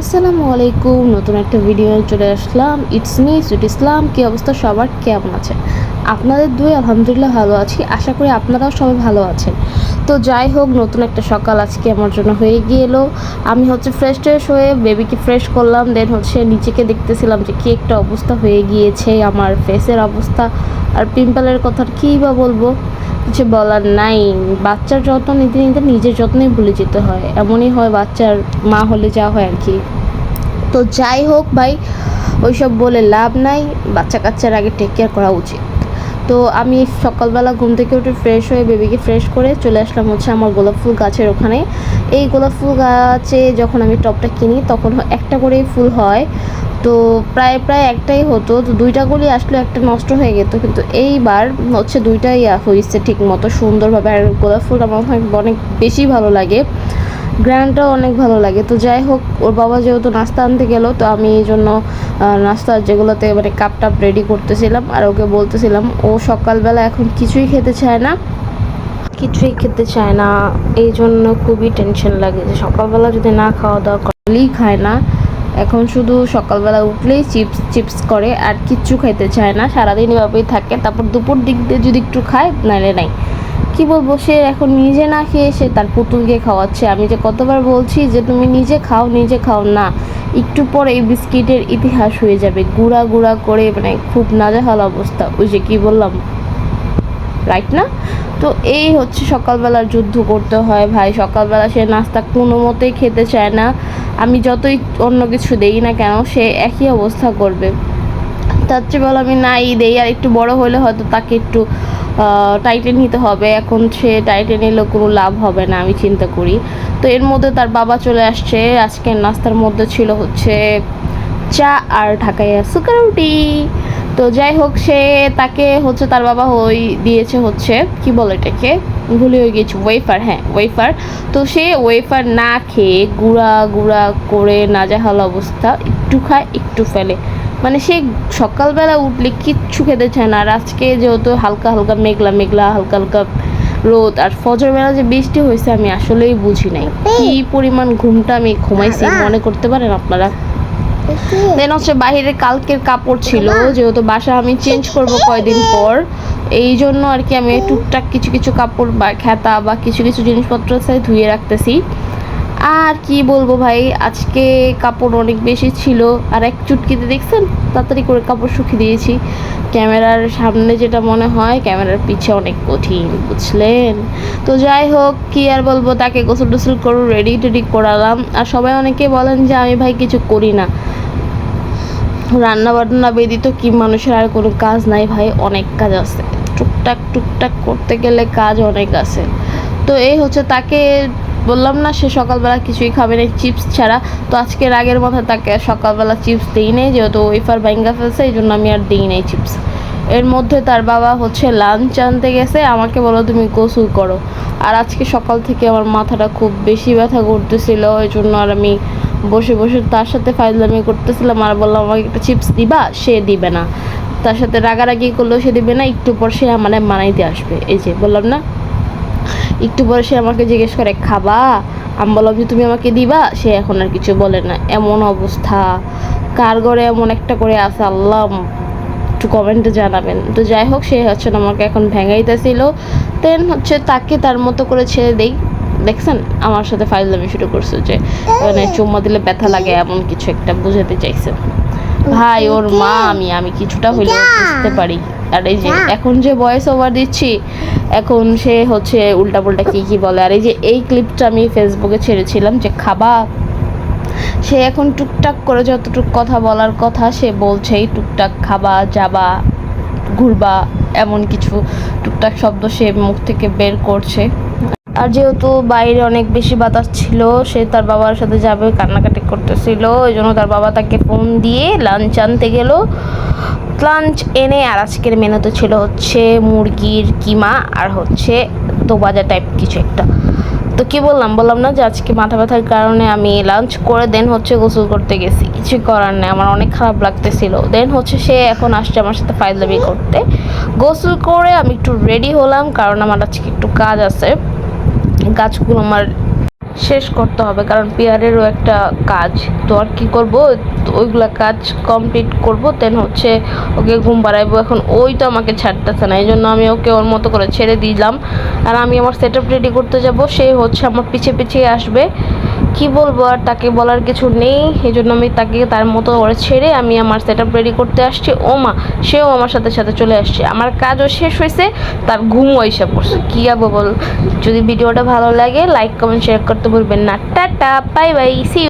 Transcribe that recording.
আসসালামু আলাইকুম, নতুন একটা ভিডিও চলে আসলাম। ইটস মি সুইট ইসলাম কী অবস্থা সবার? কেমন আছে আপনাদের দুই আলহামদুলিল্লাহ ভালো আছি। আশা করি আপনারাও সবাই ভালো আছেন। তো যাই হোক, নতুন একটা সকাল আজকে আমার জন্য হয়ে গিয়েলো আমি হচ্ছে ফ্রেশ ট্রেশ হয়ে বেবিকে ফ্রেশ করলাম। দেন হচ্ছে নিচেকে দেখতেছিলাম যে কী একটা অবস্থা হয়ে গিয়েছে, আমার ফেসের অবস্থা। আর পিম্পলের কথা কী বা বলব? কিছু বলার নাই। বাচ্চার যত্ন নিতে নিতে নিজের যত্নই ভুলে যেতে হয়। এমনই হয় বাচ্চার মা হলে যা হয় আর কি। তো যাই হোক ভাই, ওইসব বলে লাভ নাই। বাচ্চা কাচ্চার আগে টেক কেয়ার করা উচিত। তো আমি সকালবেলা ঘুম থেকে উঠে ফ্রেশ হয়ে বেবিকে ফ্রেশ করে চলে আসলাম হচ্ছে আমার গোলাপ ফুল গাছের ওখানে। এই গোলাপ ফুল গাছে যখন আমি টপটা কিনি, তখন একটা করেই ফুল হয়। তো প্রায় প্রায় একটাই হতো। তো দুইটা গুলি আসলে একটা নষ্ট হয়ে যেত কিন্তু এইবার হচ্ছে দুইটাই হয়েছে ঠিক মতো সুন্দরভাবে। আর গোলাপ ফুল আমার অনেক বেশি ভালো লাগে। গ্র্যান্ডটাও অনেক ভালো লাগে। তো যাই হোক, ওর বাবা যেহেতু নাস্তা আনতে গেল, তো আমি এই জন্য নাস্তা যেগুলোতে মানে কাপ টাপ রেডি করতেছিলাম। আর ওকে বলতেছিলাম, ও সকালবেলা এখন কিছুই খেতে চায় না। কিছুই খেতে চায় না। এই জন্য খুবই টেনশন লাগে যে সকালবেলা যদি না খাওয়া দাওয়া করলেই খায় না। এখন শুধু সকালবেলা উঠলেই চিপস চিপস করে আর কিচ্ছু খাইতে চায় না। সারাদিন এভাবেই থাকে। তারপর দুপুর দিক দিয়ে যদি একটু খায়, নাইলে নাই। কি বলব, সে এখন নিজে না খেয়ে সে তার পুতুলকে খাওয়াচ্ছে। আমি যে কতবার বলছি যে, তুমি নিজে খাও নিজে খাও না। একটু পরে এই বিস্কিটের ইতিহাস হয়ে যাবে। গুঁড়া গুঁড়া করে মানে খুব নাজেহাল অবস্থা। ওই যে কি বললাম রাইট না? তো এই হচ্ছে সকালবেলার যুদ্ধ করতে হয় ভাই। সকালবেলা সে নাস্তা কোনো মতেই খেতে চায় না। আমি যতই অন্য কিছু দেই না কেন, সে একই অবস্থা করবে। তার চেয়ে বলো আমি নাই দেই, আর একটু বড় হলে হয়তো তাকে একটু টাইটে নিতে হবে। এখন সে টাইটে নিলেও কোনো লাভ হবে না, আমি চিন্তা করি। তো এর মধ্যে তার বাবা চলে আসছে। আজকের নাস্তার মধ্যে ছিল হচ্ছে চা আর ঢাকাইয়া সুকার রুটি। তো যাই হোক সে তাকে হচ্ছে তার বাবা ওই দিয়েছে হচ্ছে কি বলে এটাকে? ভুলে হয়ে গেছি ওয়েফার হ্যাঁ ওয়েফার তো সে ওয়েফার না খেয়ে গুঁড়া গুঁড়া করে নাজাহাল অবস্থা একটু খায় একটু ফেলে। মানে সে সকালবেলা উঠলে কিচ্ছু খেতে চায় না আর আজকে যেহেতু হালকা হালকা মেঘলা মেঘলা হালকা হালকা রোদ আর ফজরবেলা যে বৃষ্টি হয়েছে আমি আসলেই বুঝি নাই। কি পরিমাণ ঘুমটা আমি ঘুমাইছি মনে করতে পারেন আপনারা? দেন হচ্ছে বাহিরে কালকের কাপড় ছিল যেহেতু বাসা আমি চেঞ্জ করব কয়দিন পর। এই জন্য আর কি আমি টুকটাক কিছু কিছু কাপড় বা খেতা বা কিছু কিছু জিনিসপত্র ধুয়ে রাখতেছি। আর কি বলব ভাই, আজকে কাপড় অনেক বেশি ছিল। আর এক চুটকিতে দেখছেন? তাড়াতাড়ি করে কাপড় শুকিয়ে দিয়েছি। ক্যামেরার সামনে যেটা মনে হয়, ক্যামেরার পিছে অনেক কঠিন, বুঝলেন? তো যাই হোক, কি আর বলব, তাকে গোসল টোসল করে রেডি টেডি করালাম। আর সবাই অনেকে বলেন যে, আমি ভাই কিছু করি না। রান্না বান্না ব্যতীত কি মানুষের আর কোনো কাজ নাই ভাই, অনেক কাজ আছে। টুকটাক টুকটাক করতে গেলে কাজ অনেক আছে। তো এই হচ্ছে তাকে বললাম না, সে সকালবেলা কিছুই খাবে না, চিপস ছাড়া। তো আজকে রাগের মাথায় তাকে সকালবেলা চিপস দিই নেই, যেহেতু ওয়েফার ব্যাঙ্গা ফেলছে, এই জন্য আমি আর দিই নেই চিপস। এর মধ্যে তার বাবা হচ্ছে লাঞ্চ আনতে গেছে, আমাকে বলো তুমি গোসল করো। আর আজকে সকাল থেকে আমার মাথাটা খুব বেশি ব্যথা করতেছিল, ওই জন্য আর আমি বসে বসে তার সাথে ফাইজলামি করতেছিলাম, আর বললাম, আমাকে একটা চিপস দিবা? সে দিবে না। তার সাথে রাগারাগি করলেও সে দিবে না, একটু পর সে আমার মানাইতে আসবে। এই যে, বললাম না? একটু পরে সে আমাকে জিজ্ঞেস করে খাবা? আমি বললাম যে তুমি আমাকে দিবা? সে এখন আর কিছু বলে না। এমন অবস্থা। কার ঘরে এমন একটা করে আছে আল্লাহ। একটু কমেন্টে জানাবেন। তো যাই হোক সে হচ্ছে আমাকে এখন ভেঙাইতেছিল। দেন হচ্ছে তাকে তার মতো করে ছেড়ে দেই। দেখছেন? আমার সাথে ফাইজলামি শুরু করছে যে মানে চুম্মা দিলে ব্যথা লাগে এমন কিছু একটা বুঝাতে চাইছে। ভাই ওর মা আমি আমি কিছুটা হইলেও বুঝতে পারি। আর এই যে এখন যে ভয়েস ওভার দিচ্ছি এখন সে হচ্ছে উল্টা পুল্টা কি কি বলে। আর এই যে এই ক্লিপটা আমি ফেসবুকে ছেড়েছিলাম যে খাবা। সে এখন টুকটাক করে যতটুক কথা বলার কথা সে বলছেই, টুকটাক খাবা, যাবা, ঘুরবা, এমন কিছু টুকটাক শব্দ সে মুখ থেকে বের করছে। আর যেহেতু বাইরে অনেক বেশি বাতাস ছিল, সে তার বাবার সাথে যাবে, কান্নাকাটি করতেছিল, ওই জন্য তার বাবা তাকে ফোন দিয়ে লাঞ্চ আনতে গেল। লাঞ্চ এনে আর আজকের মেনুতে ছিল হচ্ছে মুরগির কিমা আর হচ্ছে দোবাজা টাইপ কিছু একটা। তো কি বললাম? বললাম না যে আজকে মাথা ব্যথার কারণে আমি লাঞ্চ করে দেন হচ্ছে গোসল করতে গেছি। কিছু করার নেই, আমার অনেক খারাপ লাগতেছিল। দেন হচ্ছে সে এখন আসছে আমার সাথে ফাইজলামি করতে। গোসল করে আমি একটু রেডি হলাম, কারণ আমার আজকে একটু কাজ আছে। গাছগুলো আমার শেষ করতে হবে, কারণ পিয়ারেরও একটা কাজ। তো আর কী করব? ওইগুলা কাজ কমপ্লিট করব দেন হচ্ছে ওকে ঘুম বাড়াইবো। এখন ওই তো আমাকে ছাড়তেছে না এই জন্য আমি ওকে ওর মতো করে ছেড়ে দিলাম। আর আমি আমার সেট রেডি করতে যাব, সে হচ্ছে আমার পিছিয়ে পিছিয়ে আসবে। কি বলব আর তাকে বলার কিছু নেই এই জন্য আমি তাকে তার মতো করে ছেড়ে আমি আমার সেট আপ রেডি করতে আসছি। ও মা, সেও আমার সাথে সাথে চলে আসছে। আমার কাজও শেষ হয়েছে, তার ঘুমও হিসাব করছে কী আবো বল, যদি ভিডিওটা ভালো লাগে লাইক কমেন্ট শেয়ার করতে ভুলবেন না। Tata bye bye C